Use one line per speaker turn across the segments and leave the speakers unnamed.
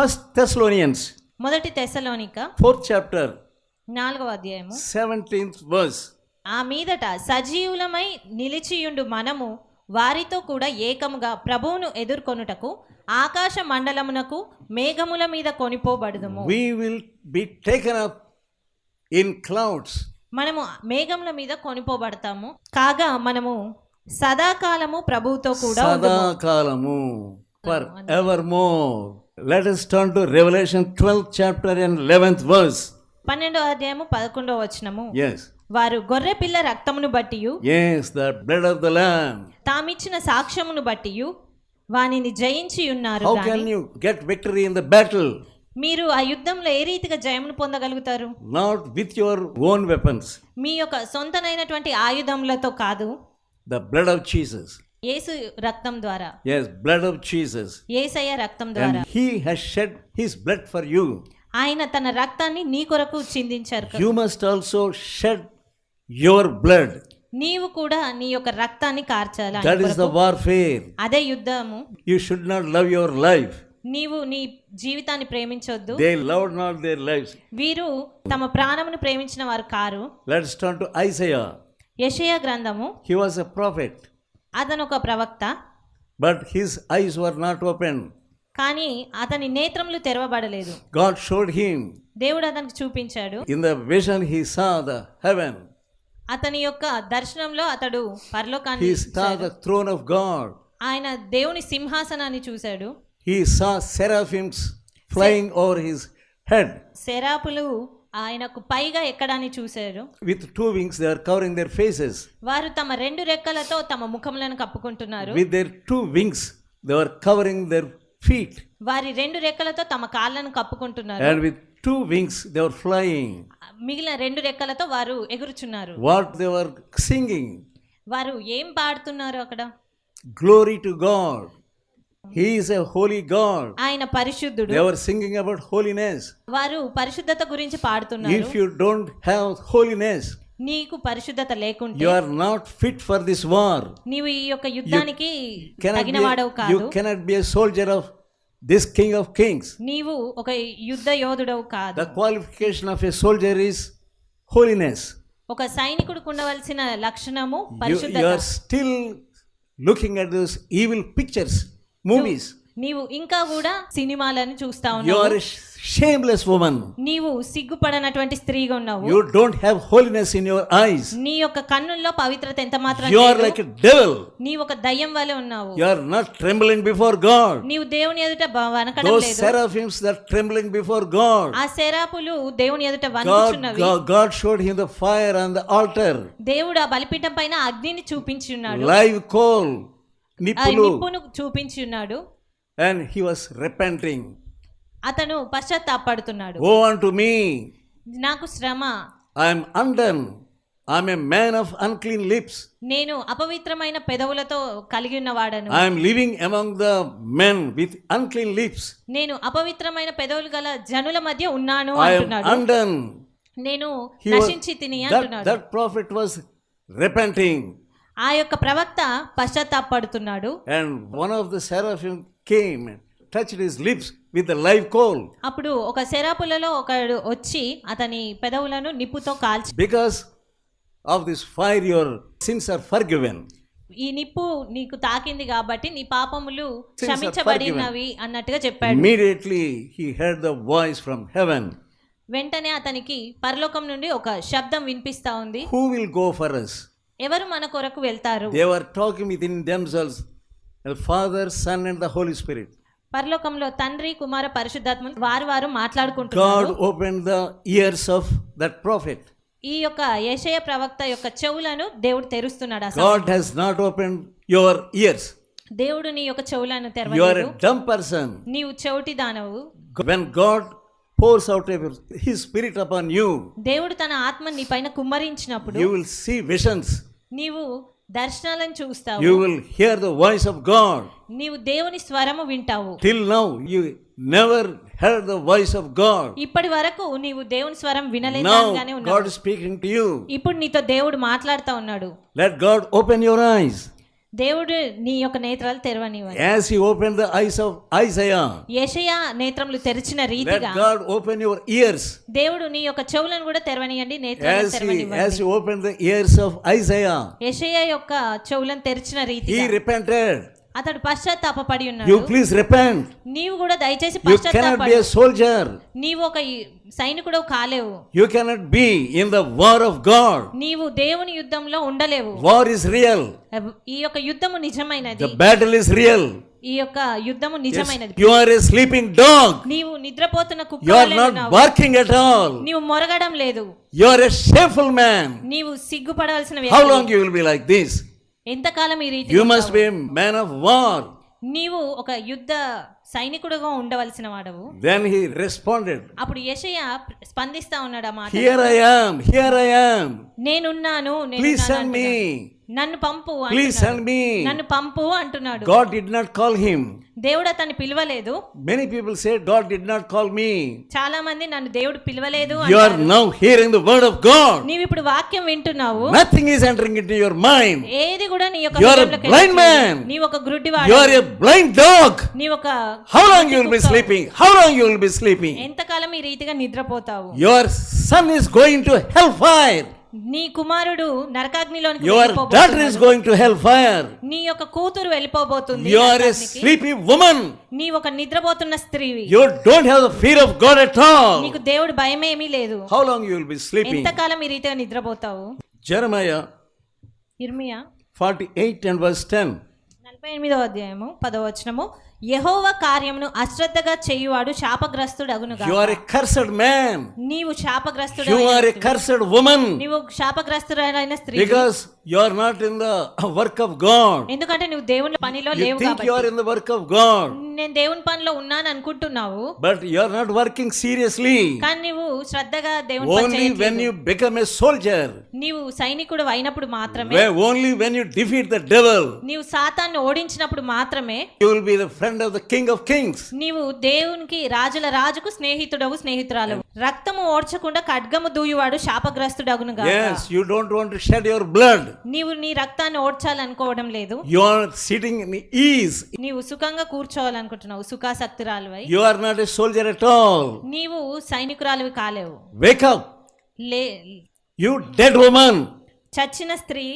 First Thessalonians,
మొదటి తెసలోనిక
fourth chapter,
నాలుగవ అధ్యాయము
17th verse.
ఆ మీదట సజీవులమై నిలిచియుండు మనము వారితో కూడా ఏకముగా ప్రభువును ఎదుర్కొనుటకు ఆకాశ మండలమునకు మేఘముల మీద కొనిపోబడుదుము
We will be taken up in clouds.
మనము మేఘముల మీద కొనిపోబడతాము కాగా మనము సదాకాలము ప్రభువుతో కూడా ఉందుము.
Sadakalamu, for evermore. Let us turn to revelation 12 chapter and 11th verse.
12వ అధ్యాయము 11వ వచనము.
Yes.
వారు గొర్రె పిల్ల రక్తమును బట్టియు
yes the blood of the lamb.
తామ సాక్ష్యమును బట్టియు వానిని జయించి ఉన్నారు
how can you get victory in the battle?
మీరు ఆ యుద్ధంలో ఏ రీతిగా జయమును పొందగలుగుతారు?
Not with your own weapons
మీ యొక్క సొంతమైనటువంటి ఆయుధములతో కాదు.
ద బ్లడ్ ఆఫ్ జీసస్
యేసు రక్తం ద్వారా
Yes, blood of Jesus.
ఏసయ్య రక్తం ద్వారా
And he has shed his blood for you.
ఆయన తన రక్తాన్ని నీ కొరకు చిందించారు.
You must also shed your blood.
నీవు కూడా నీ యొక్క రక్తాన్ని కార్చాలి
is the
కొరకు.
warfare.
అదే యుద్ధము
You should not love your life.
నీవు నీ జీవితాన్ని ప్రేమించొద్దు
They loved not their lives.
వీరు తమ ప్రాణమును ప్రేమించిన వారు car
Let's turn to Isaiah.
యెషయా గ్రంథము
He was a prophet,
అతను ఒక ప్రవక్త.
But his eyes were not open
కానీ అతని నేత్రములు తెరవబడలేదు.
గాడ్ షోడ్ హిమ్
దేవుడు అతనికి చూపించాడు.
In the vision he saw the heaven
అతని యొక్క దర్శనంలో అతడు పరలోకాన్ని
చూశాడు. He the throne of God
ఆయన దేవుని సింహాసనాన్ని చూశాడు.
He saw seraphims flying over his head
సెరాపులు ఆయనకు పైగా ఎక్కడాన్ని చూశారు?
With two wings they are covering their faces
వారు తమ రెండు రెక్కలతో తమ ముఖములను కప్పుకుంటున్నారు.
With their two wings they are covering their feet
వారి రెండు రెక్కలతో తమ కాళ్ళను కప్పుకుంటున్నారు.
And with two wings they are flying
మిగిలిన రెండు రెక్కలతో వారు ఎగురుచున్నారు.
వాట్ దే ఆర్ సింగింగ్
వారు ఏం పాడుతున్నారు అక్కడ?
Glory to God he is a holy God
ఆయన పరిశుద్ధుడు.
దేవర్ సింగింగ్ అబౌట్ హోలీనెస్
వారు పరిశుద్ధత గురించి పాడుతున్నారు.
If you don't have holiness
నీకు పరిశుద్ధత లేకుంటే
you are not fit for this war
నీవు ఈ యొక్క యుద్ధానికి తగిన కాదు.
You cannot be a soldier of this king of kings
నీవు ఒక యుద్ధ యోధుడవు కాదు.
The qualification of a soldier is holiness
ఒక సైనికుడు ఉండవలసిన లక్షణము పరిశుద్ధత.
You are still looking at this evil pictures movies.
నీవు ఇంకా కూడా సినిమాలను చూస్తా ఉన్నావు
a sh- shameless woman.
నీవు సిగ్గుపడనటువంటి స్త్రీగా ఉన్నావు
You don't have holiness in your eyes.
నీ యొక్క కన్నుల్లో పవిత్రత ఎంత మాత్రం
are
లేదు.
like a devil.
నీ ఒక దయ్యం వలె ఉన్నావు
You are not trembling before God.
నీవు దేవుని ఎదుట వనకడం లేదు
seraphims that are trembling before God.
ఆ శరాపులు దేవుని ఎదుట వణుకుచున్నవి
God showed him the fire on the altar.
దేవుడు ఆ బలిపీఠం పైన అగ్నిని చూపించి ఉన్నాడు
Live నిప్పును
నిప్పును చూపించి ఉన్నాడు.
అండ్ హి వాస్ రిపెంటింగ్
అతను పశ్చాత్తాపడుతున్నాడు.
ఓ వన్ టు మీ
నాకు శ్రమ.
I am undone I am man of unclean lips
నేను అపవిత్రమైన పెదవులతో కలిగి ఉన్నవాడను.
I am living among the men with unclean lips
నేను అపవిత్రమైన పెదవులు గల జనుల మధ్య ఉన్నాను అంటున్నాడు.
ఐ
నేను నశించి తిని అంటున్నాడు.
దట్ ప్రాఫిట్ వాస్ రిపెంటింగ్
ఆ యొక్క ప్రవక్త పశ్చాత్తాపడుతున్నాడు
of the seraphim came and touched his lips with the live coal.
అప్పుడు ఒక శరాపులలో ఒకడు వచ్చి అతని పెదవులను నిప్పుతో కాల్చి
Because of this fire, your sins are forgiven.
ఈ నిప్పు నీకు తాకింది కాబట్టి నీ పాపములు క్షమించబడినవి అన్నట్టుగా చెప్పాడు
Immediately he heard the voice from heaven
వెంటనే అతనికి పరలోకం నుండి ఒక శబ్దం వినిపిస్తా ఉంది
Who will go for us?
ఎవరు మన కొరకు వెళ్తారు?
They are talking with in themselves father son and the holy spirit
పరలోకంలో తండ్రి కుమార పరిశుద్ధాత్మ వారు వారు
మాట్లాడుకుంటున్నాడు open the ears of that prophet
ఈ యొక్క యేషయ ప్రవక్త యొక్క చెవులను దేవుడు తెరుస్తున్నాడు
నాట్ ఓపెన్ యువర్ ఇయర్స్
దేవుడు నీ యొక్క చెవులను తెరవలేదు.
యు
ఆర్ చెవిటి దానవు.
When God pours out his spirit upon you
దేవుడు తన ఆత్మ నీ పైన కుమ్మరించినప్పుడు
యు విల్
నీవు దర్శనాలను చూస్తావు.
You will hear the voice of God
నీవు దేవుని స్వరము వింటావు.
Till now you never heard the voice of
God ఇప్పటివరకు నీవు దేవుని స్వరం వినలేదానిగానే ఉన్నావు.
గాడ్ స్పీకింగ్ టు యు
ఇప్పుడు నీతో దేవుడు మాట్లాడుతా ఉన్నాడు.
Let God open your eyes
దేవుడు నీ యొక్క నేత్రాలు తెరవనివ్వండి.
As he open the eyes of Isaiah
యెషయా నేత్రములు తెరిచిన రీతిగా
ఓపెన్ ఇయర్స్
దేవుడు నీ యొక్క చెవులను కూడా తెరవనియండి
నేత్రాలు open the ears of Isaiah
యెషయా యొక్క చెవులను తెరిచిన రీతిగా
హి
అతడు పశ్చాత్తాప పడి ఉన్నాడు.
యు ప్లీజ్ రిపెంట్
నీవు కూడా దయచేసి పశ్చాత్తాప
పడి యు సోల్జర్
నీవు ఒక సైనికుడు కాలేవు.
You cannot be in the war of God
నీవు దేవుని యుద్ధంలో ఉండలేవు.
వార్ ఇస్ రియల్
ఈ యొక్క యుద్ధము నిజమైనది.
ద బ్యాటిల్ ఇస్ రియల్
ఈ యొక్క యుద్ధము నిజమైనది.
You are a sleeping dog
నీవు నిద్రపోతున్న కుక్క you
are
not
working at all
నీవు మొరగడం లేదు.
You are a shameful man
నీవు సిగ్గుపడవలసిన
వ్యక్తి
how
long you will be like this
ఎంతకాలం ఈ రీతి
you must be man of war
నీవు ఒక యుద్ధ సైనికుడుగా ఉండవలసిన వాడవు.
దెన్ హి రెస్పాండెడ్
అప్పుడు యెషయ స్పందిస్తా ఉన్నాడు ఆ మాట.
Here I am here I am
నేను
ఉన్నాను
నేను
ప్లీజ్
సెండ్
మీ
నన్ను పంపు ప్లీజ్
సెండ్ మీ
నన్ను పంపు అంటున్నాడు.
God did not call him
దేవుడు అతన్ని పిలవలేదు
Many people say, God did not call me.
చాలా మంది నన్ను దేవుడు పిలవలేదు
You are
అంటారు.
now hearing the word of God.
నీవు ఇప్పుడు వాక్యం వింటున్నావు
Nothing is entering into your mind.
ఏది కూడా నీ యొక్క
You are a
హృదయంలోకి
blind
వెళ్ళట్లేదు.
man.
నీవు ఒక గ్రుడ్డి
You are
వాడు
a blind dog.
నీవు ఒక
How long you will be sleeping? How long you will be sleeping?
ఎంతకాలం ఈ రీతిగా నిద్రపోతావు
Your son is going to hellfire.
నీ కుమారుడు నరకాగ్నిలోనికి
your
daughter
is going to hell fire
నీ యొక్క కూతురు వెళ్ళిపోబోతుంది
you are
a
sleepy woman
నీ ఒక నిద్రపోతున్న స్త్రీవి
you don't have the fear of God at all
నీకు దేవుడు భయం లేదు.
How long you will be sleeping
ఎంత కాలం ఈ రీతిగా నిద్రపోతావు?
జెర్మయా
ఇర్మియా
48 అండ్ వర్స్ 10
48వ అధ్యాయము 10వ వచనము. యహోవ కార్యమును అశ్రద్ధగా చేయువాడు శాపగ్రస్తుడు అగును
you are a cursed man
నీవు శాపగ్రస్తుడు
you are a cursed woman
నీవు శాపగ్రస్తుడైన స్త్రీ
because you are not in the work of God
ఎందుకంటే నీవు దేవుని పనిలో లేవు
కాబట్టి. You
are
in the work of God
నేను దేవుని పనిలో ఉన్నాను అనుకుంటున్నావు.
But you are not working seriously
కానీ నువ్వు శ్రద్ధగా దేవుని పని
only you become a soldier
నీవు సైనికుడు అయినప్పుడు మాత్రమే.
Only when you defeat the devil
నీవు సాతాన్ని ఓడించినప్పుడు మాత్రమే.
You will be the friend of the king of kings
నీవు దేవునికి రాజుల రాజుకు స్నేహితుడవు స్నేహితురాలవు. రక్తము ఓడ్చకుండా ఖడ్గము దూయువాడు శాపగ్రస్తుడు అగును
yes you don't want to shed your
నీవు నీ రక్తాన్ని ఓడ్చాలనుకోవడం లేదు.
You are sitting in
నీవు సుఖంగా కూర్చోవాలనుకుంటున్నావు సుఖాసక్తురాలివై.
You are not a soldier
నీవు సైనికురాలివి కాలేవు.
Wake
లే
you dead woman.
చచ్చిన స్త్రీ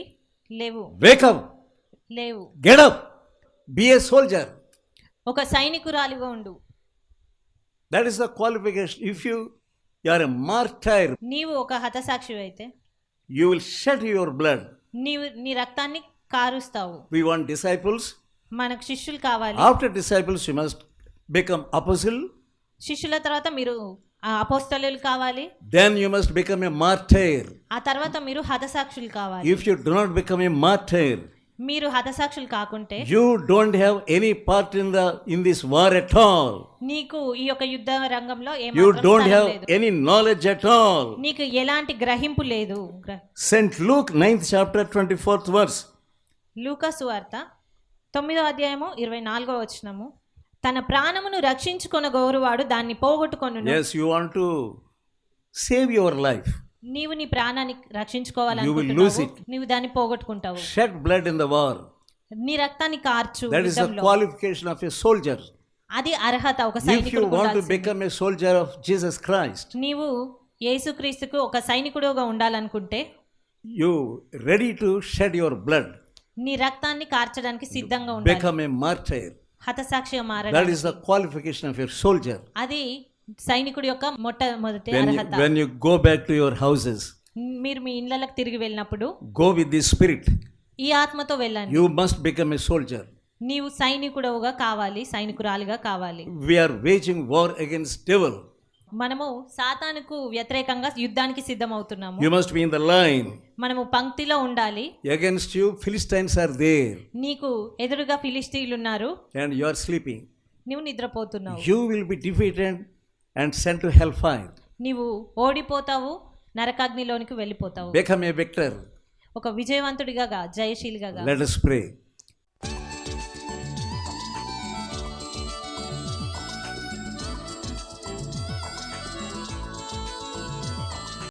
లేవు.
Wake
లేవు.
Get up up. Be a
ఒక సైనికురాలివి ఉండు.
That is the qualification if you you are
నీవు ఒక హతసాక్షి అయితే
you will shed your blood
నీవు నీ రక్తాన్ని కారుస్తావు.
వి వాంట్ డిసైపుల్స్
మనకు శిష్యులు కావాలి.
After disciples you must become apostle
శిష్యుల తర్వాత మీరు అపోస్తలులు కావాలి.
Then you must become a martyr
ఆ తర్వాత మీరు హతసాక్షులు కావాలి.
If you do not become a martyr
మీరు హతసాక్షులు కాకుంటే
you don't have any part in the in this war at all
నీకు ఈ యొక్క యుద్ధ రంగంలో
ఏ
you
don't
have
any knowledge at all
నీకు ఎలాంటి గ్రహింపు లేదు.
సెంట్ లూక్ 9త్ చాప్టర్ 24త్ వర్స్
లూకా సువార్త 9వ అధ్యాయము 24వ వచనము. తన ప్రాణమును రక్షించుకొన గౌరవాడు దాన్ని పోగొట్టుకొనును.
Yes you want to save your life.
నీవు నీ ప్రాణాన్ని రక్షించుకోవాలని దాన్ని పోగొట్టుకుంటావు.
Shed blood in the war
నీ రక్తాన్ని కార్చు
క్వాలిఫికేషన్ ఆఫ్ ఎ సోల్జర్
అది అర్హత ఒక సైనికుడు
you soldier of Jesus Christ
నీవు యేసుక్రీస్తుకు ఒక సైనికుడుగా ఉండాలనుకుంటే
you ready to shed your blood
నీ రక్తాన్ని కార్చడానికి సిద్ధంగా ఉండాలి.
బికమ్ ఎ
హతసాక్షిగా
మారడం
that
is the qualification of a soldier
అది సైనికుడి యొక్క మొట్టమొదటి
when you go back to your houses
మీరు మీ ఇళ్ళకి తిరిగి వెళ్ళినప్పుడు
గో విత్ ది స్పిరిట్
ఈ ఆత్మతో వెళ్ళాలి
you must become a soldier
నీవు సైనికుడవుగా కావాలి సైనికురాలుగా కావాలి.
We are waging war against devil
మనము సాతానుకు వ్యతిరేకంగా యుద్ధానికి సిద్ధం
అవుతున్నాము you must be in the line
మనము పంక్తిలో ఉండాలి.
Against you Philistines are there
నీకు ఎదురుగా ఫిలిస్టీలు ఉన్నారు.
అండ్ యు ఆర్ స్లీపింగ్
నువ్వు నిద్రపోతున్నావు.
You will be defeated defeated and sent to hellfire.
నీవు ఓడిపోతావు నరకాగ్నిలోనికి వెళ్ళిపోతావు
Become a victor.
ఒక విజయవంతుడిగా జయశీలిగా.
Let us pray.